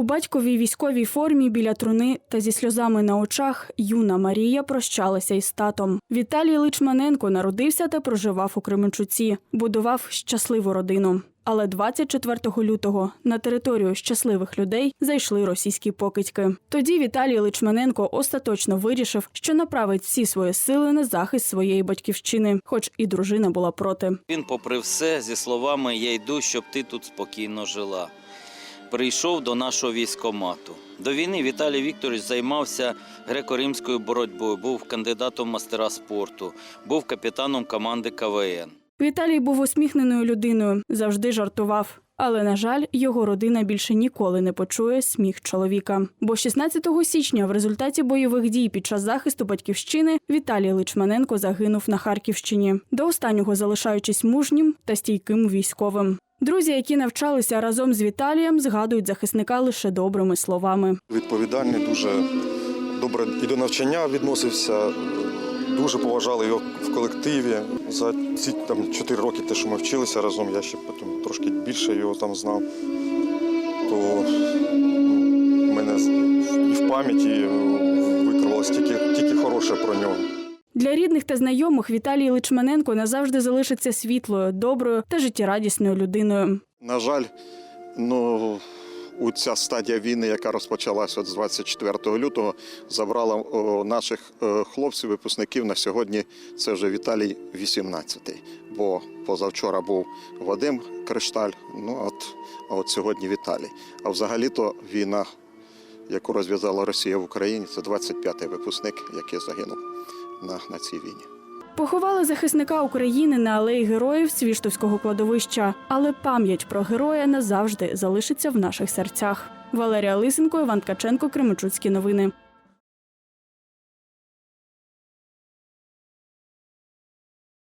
У батьковій військовій формі біля труни та зі сльозами на очах юна Марія прощалася із татом. Віталій Личманенко народився та проживав у Кременчуці, будував щасливу родину. Але 24 лютого на територію щасливих людей зайшли російські покидьки. Тоді Віталій Личманенко остаточно вирішив, що направить всі свої сили на захист своєї батьківщини, хоч і дружина була проти. Він, попри все, зі словами Я йду, щоб ти тут спокійно жила. Прийшов до нашого військомату. До війни Віталій Вікторович займався греко-римською боротьбою, був кандидатом мастера спорту, був капітаном команди КВН. Віталій був усміхненою людиною, завжди жартував. Але, на жаль, його родина більше ніколи не почує сміх чоловіка. Бо 16 січня в результаті бойових дій під час захисту батьківщини Віталій Личманенко загинув на Харківщині, до останнього залишаючись мужнім та стійким військовим. Друзі, які навчалися разом з Віталієм, згадують захисника лише добрими словами. відповідальний, дуже добре і до навчання відносився. Дуже поважали його в колективі. За ці там чотири роки, те, що ми вчилися разом, я ще потім трошки більше його там знав. То ну, в мене і в пам'яті викривалось тільки, тільки хороше про нього. Для рідних та знайомих Віталій Личманенко назавжди залишиться світлою, доброю та життєрадісною людиною. На жаль, ну у ця стадія війни, яка розпочалася з 24 лютого, забрала наших е, хлопців, випускників на сьогодні. Це вже Віталій 18-й. Бо позавчора був Вадим Кришталь. Ну от, а от сьогодні Віталій. А взагалі-то війна, яку розв'язала Росія в Україні, це 25-й випускник, який загинув на, на цій війні. Поховали захисника України на алеї героїв Свіштовського кладовища, але пам'ять про героя назавжди залишиться в наших серцях. Валерія Лисенко, Іван Ткаченко, Кременчуцькі новини.